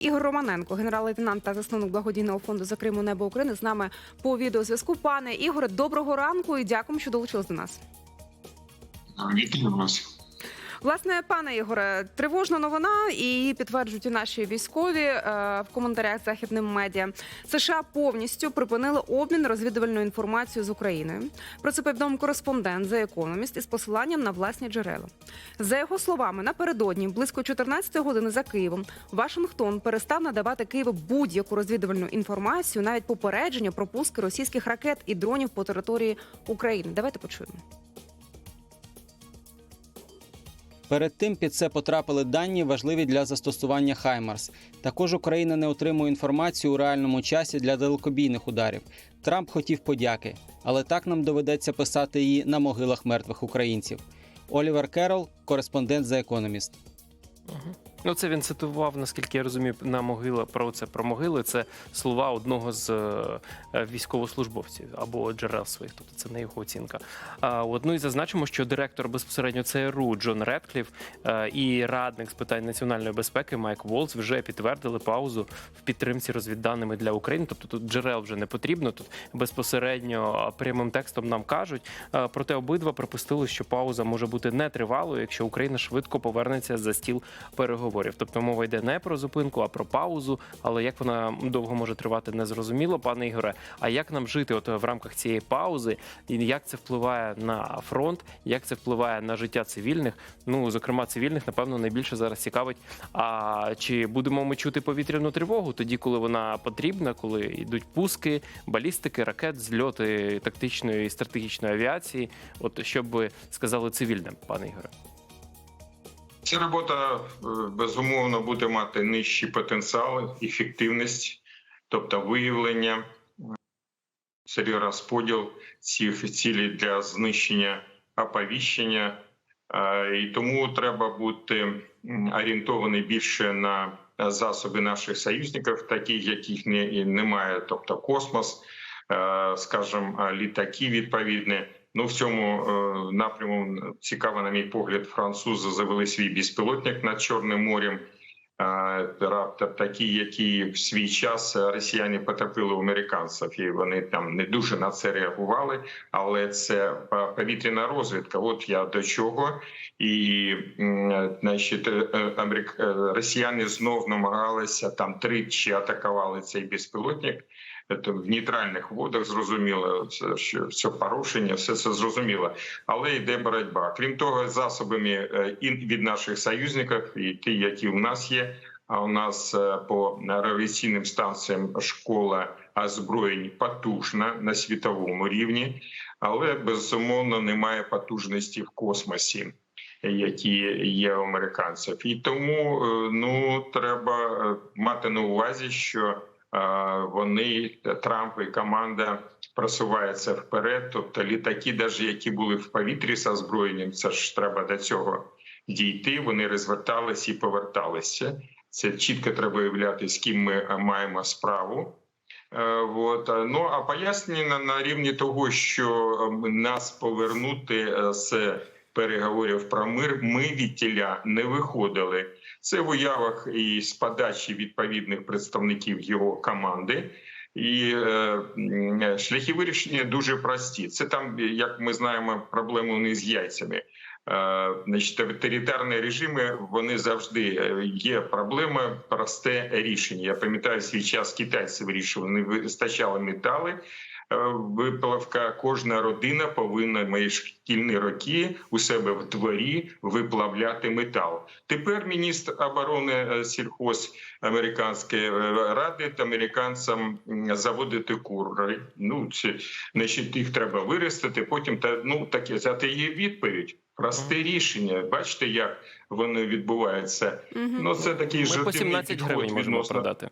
Ігор Романенко, генерал-лейтенант та засновник благодійного фонду за Криму Небо України, з нами по відеозв'язку. Пане Ігоре, доброго ранку і дякуємо, що долучились до нас. Вітаю вас. Власне, пане Ігоре, тривожна новина, і підтверджують і наші військові е, в коментарях західним медіа. США повністю припинили обмін розвідувальною інформацією з Україною. Про це повідомив кореспондент за економіст із посиланням на власні джерела. За його словами, напередодні близько 14 години за Києвом Вашингтон перестав надавати Києву будь-яку розвідувальну інформацію, навіть попередження про пуски російських ракет і дронів по території України. Давайте почуємо. Перед тим під це потрапили дані, важливі для застосування Хаймарс. Також Україна не отримує інформацію у реальному часі для далекобійних ударів. Трамп хотів подяки, але так нам доведеться писати її на могилах мертвих українців. Олівер Керол, кореспондент за економіст. Ну, це він цитував, наскільки я розумію, на могила про це про могили. Це слова одного з е, військовослужбовців або джерел своїх, тобто це не його оцінка. А от, ну і зазначимо, що директор безпосередньо ЦРУ Джон Редкліф е, і радник з питань національної безпеки Майк Волц вже підтвердили паузу в підтримці розвідданими для України. Тобто тут джерел вже не потрібно. Тут безпосередньо прямим текстом нам кажуть. Е, Проте обидва припустили, що пауза може бути нетривалою, якщо Україна швидко повернеться за стіл переговорів. Тобто мова йде не про зупинку, а про паузу. Але як вона довго може тривати, не зрозуміло, пане Ігоре. А як нам жити от в рамках цієї паузи, і як це впливає на фронт, як це впливає на життя цивільних? Ну зокрема, цивільних, напевно, найбільше зараз цікавить. А чи будемо ми чути повітряну тривогу тоді, коли вона потрібна, коли йдуть пуски, балістики, ракет, зльоти тактичної і стратегічної авіації? От що б ви сказали цивільним, пане Ігоре? Ця робота е, безумовно буде мати нижчий потенціал, ефективність, тобто виявлення, розподіл цих цілей для знищення оповіщення. Е, І тому треба бути орієнтований більше на засоби наших союзників, таких яких не, немає, тобто космос, е, скажімо, літаки відповідні. Ну, в цьому е, напряму цікаво, на мій погляд, французи завели свій безпілотник над Чорним морем. Такі, які в свій час росіяни потрапили у американців, і вони там не дуже на це реагували. Але це повітряна розвідка. От я до чого, і значить, е, е, америк... росіяни знов намагалися там тричі атакували цей безпілотник. Це в нейтральних водах зрозуміло, це що все порушення, все це зрозуміло, але йде боротьба. Крім того, засобами е, і від наших союзників, і ті, які в нас є. А у нас е, по радіаційним станціям школа озброєнь потужна на світовому рівні, але безумовно немає потужності в космосі, які є у американців. І тому е, ну треба мати на увазі, що вони Трамп і команда просуваються вперед. Тобто літаки, навіть які були в повітрі з озброєнням, це ж треба до цього дійти. Вони розверталися і поверталися. Це чітко треба виявляти, з ким ми е, маємо справу. Е, От. е, Ну а пояснення на, рівні того, що е, нас повернути е, з переговорів про мир, ми від тіля не виходили. Це в уявах і з подачі відповідних представників його команди. І е, шляхи вирішення дуже прості. Це там, як ми знаємо, проблеми у них з яйцями. Е, Значить, авторитарні режими вони завжди е, є проблема, просте рішення. Я пам'ятаю свій час китайці вирішували, вони вистачали метали. Е, Виплавка кожна родина повинна мої шкільні роки у себе в дворі виплавляти метал. Тепер міністр оборони е, сільхоз американської е, радить американцям заводити кури. Ну це значить їх треба виростити. Потім та ну таке це є відповідь. Просте рішення. Бачите, як воно відбувається. Ну це такий 17 підход відносно. продати.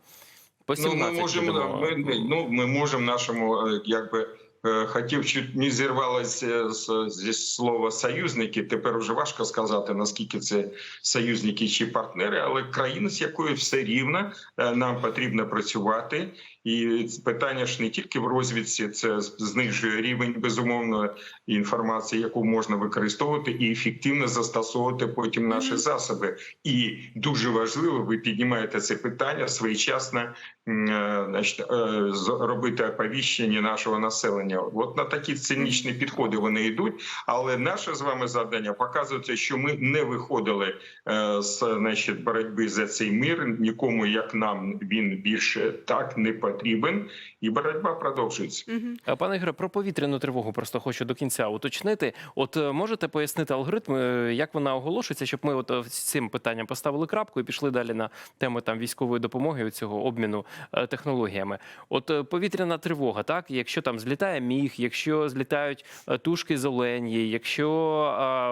По Ну, ми можемо будемо. ми, ну, ми можемо нашому е, якби е, хотів чуть не зірвалося зі слова союзники. Тепер уже важко сказати наскільки це союзники чи партнери, але країна, з якою все рівно е, нам потрібно працювати. І питання ж не тільки в розвідці, це знижує рівень безумовно інформації, яку можна використовувати і ефективно застосовувати потім наші засоби. І дуже важливо, ви піднімаєте це питання своєчасно е, значить, е, робити оповіщення нашого населення. От на такі цинічні підходи вони йдуть. Але наше з вами завдання показується, що ми не виходили е, з значить, боротьби за цей мир. Нікому як нам він більше так не потрібен, і боротьба продовжується. А, Пане Ігоре, про повітряну тривогу просто хочу до кінця уточнити. От е, можете пояснити алгоритм, е, як вона оголошується, щоб ми от е, цим питанням поставили крапку і пішли далі на тему там військової допомоги цього обміну технологіями. От повітряна тривога, так якщо там злітає міг, якщо злітають тушки з Оленії, якщо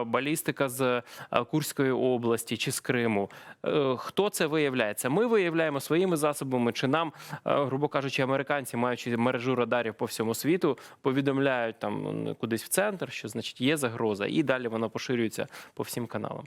балістика з Курської області чи з Криму, хто це виявляє? Це ми виявляємо своїми засобами, чи нам, е, грубо кажучи, американці, маючи мережу радарів по всьому світу, повідомляють там ну, кудись в центр, що значить є загроза, і далі вона поширюється по всім каналам.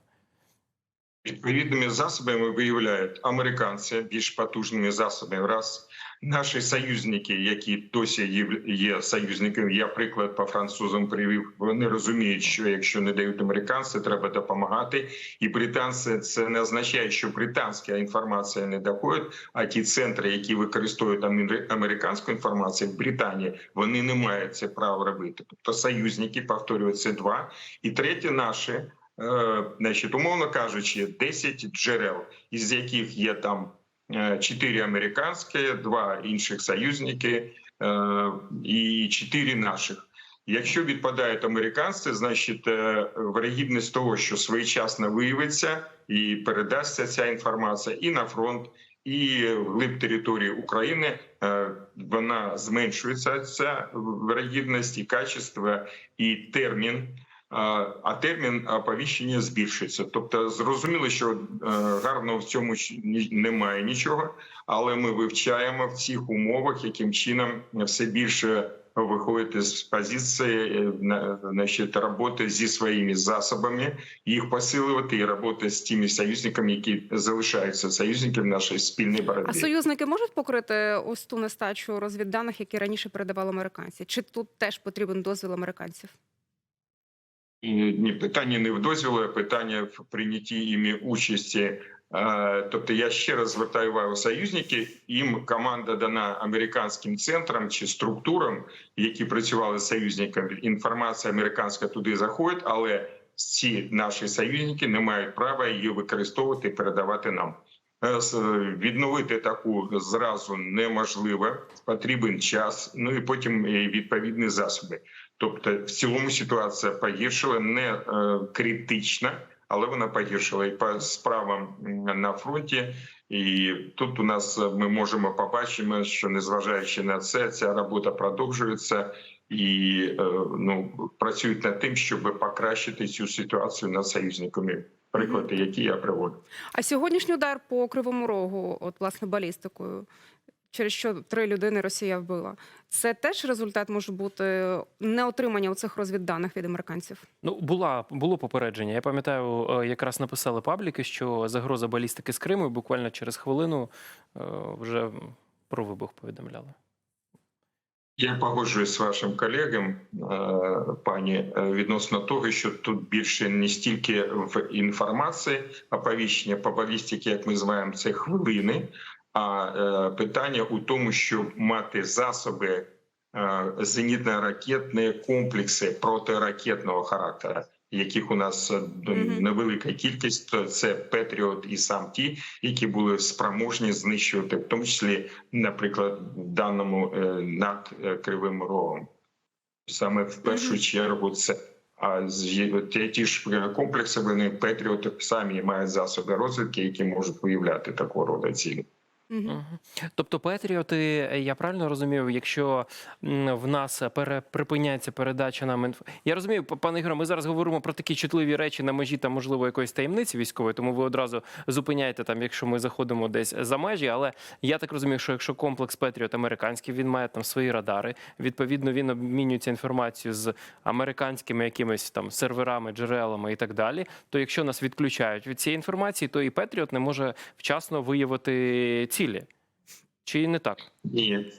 Відповідними засобами виявляють американці більш потужними засобами. Раз наші союзники, які досі є, союзниками, я приклад по французам привів. Вони розуміють, що якщо не дають американці, треба допомагати. І британці це не означає, що британська інформація не доходить. А ті центри, які використовують амер- американську інформацію в Британії, вони не мають це право робити. Тобто союзники повторюю, це два. І третє, наші. Е, Значить, умовно кажучи, 10 джерел, із яких є там 4 американські, 2 інших союзники е, і 4 наших. Якщо відпадають американці, значить е, вирогідність того, що своєчасно виявиться і передасться ця інформація і на фронт, і глиб території України, е, вона зменшується. Ця вирогідність і качество, і термін а термін оповіщення збільшиться. Тобто, зрозуміло, що е, гарно в цьому немає нічого, але ми вивчаємо в цих умовах, яким чином все більше виходити з позиції е, на- значить, роботи зі своїми засобами, їх посилювати і роботи з тими союзниками, які залишаються союзниками нашої спільної боротьби. А союзники можуть покрити ось ту нестачу розвідданих, які раніше передавали американці? Чи тут теж потрібен дозвіл американців? Ні, питання не в дозвілу, а питання в прийнятті іми участі. Тобто я ще раз звертаю увагу союзники. Їм команда дана американським центрам чи структурам, які працювали з союзниками. Інформація американська туди заходить, але ці наші союзники не мають права її використовувати і передавати нам. Е, з- Відновити таку зразу неможливо, потрібен час. Ну і потім е, відповідні засоби. Тобто, в цілому ситуація погіршила не е, критична, але вона погіршила і по справам на фронті. І тут у нас е, ми можемо побачимо, що незважаючи на це, ця робота продовжується і е, ну працюють над тим, щоб покращити цю ситуацію над союзниками. Приклади, які я приводив. А сьогоднішній удар по кривому рогу, от власне балістикою, через що три людини Росія вбила, це теж результат може бути неотримання цих розвідданих від американців. Ну, була було попередження. Я пам'ятаю, е, якраз написали пабліки, що загроза балістики з Криму і буквально через хвилину е, вже про вибух повідомляли. Я погоджуюсь з вашим колегом, е, пані, е, відносно того, що тут більше не стільки в інформації оповіщення по балістиці, як ми називаємо це хвилини, а е, питання у тому, щоб мати засоби зенітно-ракетні комплекси протиракетного характеру, яких у нас е, невелика кількість. То Це Петріот і сам ті, які були спроможні знищувати, в тому числі, наприклад, в даному е, над е, кривим рогом. Саме в першу чергу це. А ті, ж комплекси вони Петріоти самі мають засоби розвідки, які можуть виявляти такого роду цілі. Мгм. Тобто Петріоти, я правильно розумію, якщо в нас припиняється передача нам інф... Я розумію, пане Ігоре, ми зараз говоримо про такі чутливі речі на межі там, можливо, якоїсь таємниці військової, тому ви одразу зупиняєте там, якщо ми заходимо десь за межі. Але я так розумію, що якщо комплекс Петріот американський, він має там свої радари. Відповідно, він обмінюється інформацією з американськими якимись там серверами, джерелами і так далі. То якщо нас відключають від цієї інформації, то і Петріот не може вчасно виявити цілі. Чи не так? Ні.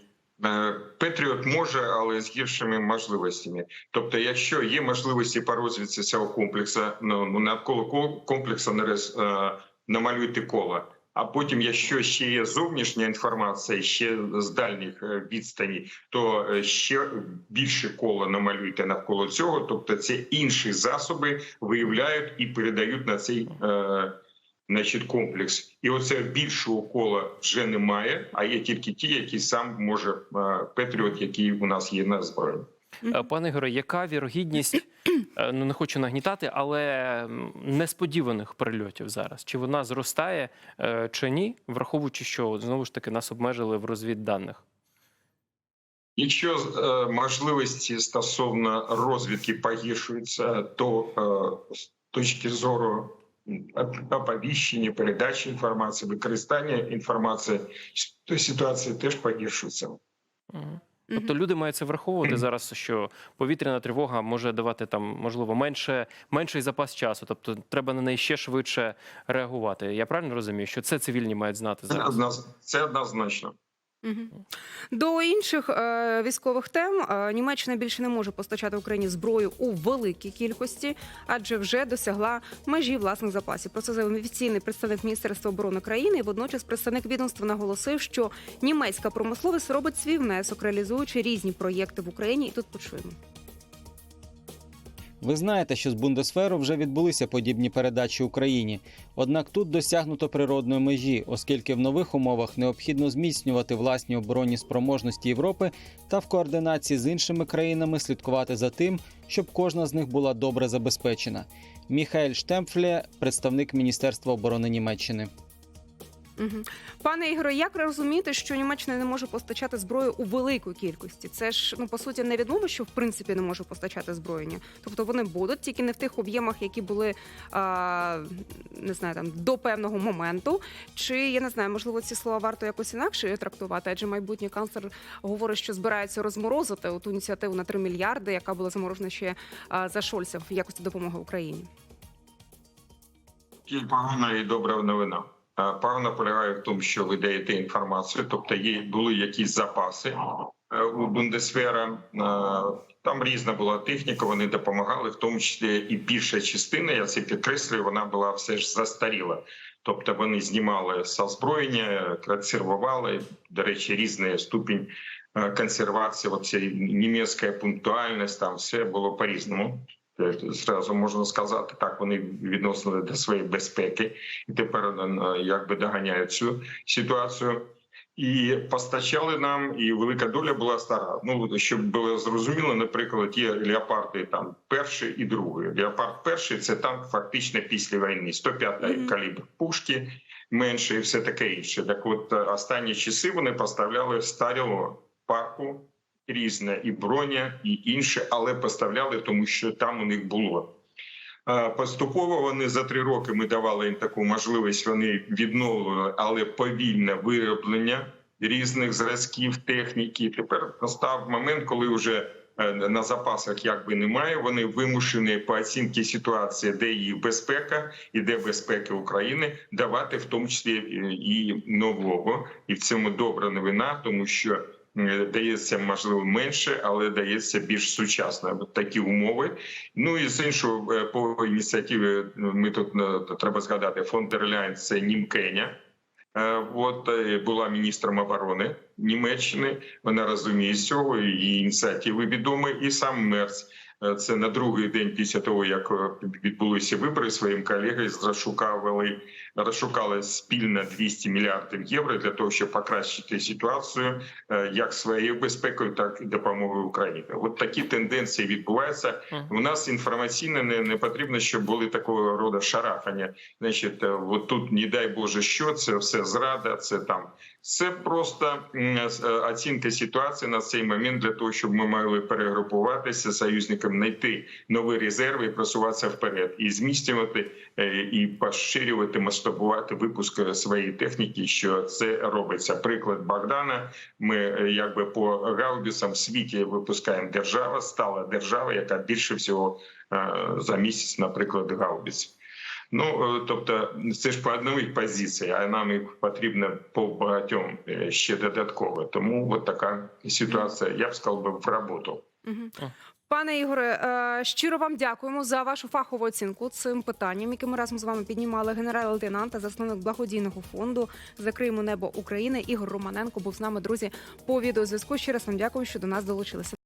Е, Петріот може, але з гіршими можливостями. Тобто, якщо є можливості по розвідці цього комплексу, ну навколо ко- комплексу нарис- е, намалюйте коло. А потім, якщо ще є зовнішня інформація, ще з дальніх е, відстані, то е, ще більше коло намалюйте навколо цього. Тобто, це інші засоби виявляють і передають на цей е, значить, комплекс. І оце більшого кола вже немає, а є тільки ті, які сам може е, Петріот, який у нас є на зброї. Е, Пане Ігоре, яка вірогідність, е, ну не хочу нагнітати, але несподіваних прильотів зараз? Чи вона зростає чи ні, враховуючи, що знову ж таки нас обмежили в розвідданих? Якщо можливості стосовно розвідки погіршуються, то з точки зору оповіщення, передачі інформації, використання інформації, то ситуація теж погіршується. Тобто люди мають це враховувати зараз, що повітряна тривога може давати там, можливо, менше, менший запас часу. Тобто треба на неї ще швидше реагувати. Я правильно розумію, що це цивільні мають знати зараз? це однозначно. До інших е, військових тем е, Німеччина більше не може постачати Україні зброю у великій кількості, адже вже досягла межі власних запасів. Про це заявив офіційний представник Міністерства оборони країни. І водночас представник відомства наголосив, що німецька промисловість робить свій внесок, реалізуючи різні проєкти в Україні. І тут почуємо. Ви знаєте, що з Бундесферу вже відбулися подібні передачі Україні. Однак тут досягнуто природної межі, оскільки в нових умовах необхідно зміцнювати власні оборонні спроможності Європи та в координації з іншими країнами слідкувати за тим, щоб кожна з них була добре забезпечена. Міхаель Штемфле, представник Міністерства оборони Німеччини. Пане Ігоре, як розуміти, що Німеччина не може постачати зброю у великій кількості? Це ж ну по суті не відомо, що в принципі не може постачати зброєння. Тобто вони будуть тільки не в тих об'ємах, які були а, не знаю, там до певного моменту. Чи я не знаю, можливо, ці слова варто якось інакше трактувати? Адже майбутній канцлер говорить, що збирається розморозити ту ініціативу на 3 мільярди, яка була заморожена ще а, за Шольца в якості допомоги Україні. Є погана і добра новина. Е, Погана полягає в тому, що ви даєте інформацію, тобто є були якісь запаси е, у Бундесвера. Е, Там різна була техніка, вони допомагали, в тому числі і більша частина. Я це підкреслюю, вона була все ж застаріла. Тобто вони знімали з озброєння, консервували. До речі, різний ступінь консервації. Оце німецька пунктуальність, там все було по різному. Зразу можна сказати, так вони відносили до своєї безпеки і тепер е, якби доганяють цю ситуацію. І постачали нам, і велика доля була стара. Ну щоб було зрозуміло, наприклад, є леопарди там перший і другий. Леопард перший це танк фактично після війни, 105 Мгм. калібр пушки менше, і все таке інше. Так, от е, останні часи вони поставляли старого парку різне і броня, і інше, але поставляли, тому що там у них було. Поступово вони за три роки ми давали їм таку можливість. Вони відновлювали, але повільне вироблення різних зразків техніки. Тепер настав момент, коли вже е, на запасах якби немає. Вони вимушені по оцінці ситуації, де їх безпека і де безпека України, давати в тому числі е, і нового. І в цьому добра новина, тому що дається можливо менше, але дається більш сучасно такі умови. Ну і з іншого е, по ініціативі ми тут е, треба згадати фон дер це Німкеня. Е, От була міністром оборони Німеччини. Вона розуміє з цього її ініціативи відомі. І сам Мерц. Це на другий день після того, як відбулися вибори своїм колегою, зашукавили розшукали спільно 200 мільярдів євро для того, щоб покращити ситуацію е, як своєю безпекою, так і допомогою Україні. От такі тенденції відбуваються. У нас інформаційно не, не потрібно, щоб були такого роду шарахання. Значить, е, от тут, не дай Боже, що це все зрада, це там. Це просто е, оцінка ситуації на цей момент для того, щоб ми могли перегрупуватися союзникам, знайти нові резерви і просуватися вперед, і зміцнювати е, і поширювати, масштабувати випуск своєї техніки. Що це робиться? Приклад Богдана. Ми е, якби по гаубіцам в світі випускаємо держава, стала держава, яка більше всього е, за місяць, наприклад, гаубіць. Ну е, тобто, це ж по одній позиції, а нам їх потрібно по багатьом ще додатково. Тому от така ситуація, я б сказав би, в роботу. Пане Ігоре, е, щиро вам дякуємо за вашу фахову оцінку цим питанням, яке ми разом з вами піднімали. Генерал-лейтенант засновник благодійного фонду Закриємо небо України. Ігор Романенко був з нами, друзі, по відеозв'язку. Ще раз вам дякую, що до нас долучилися.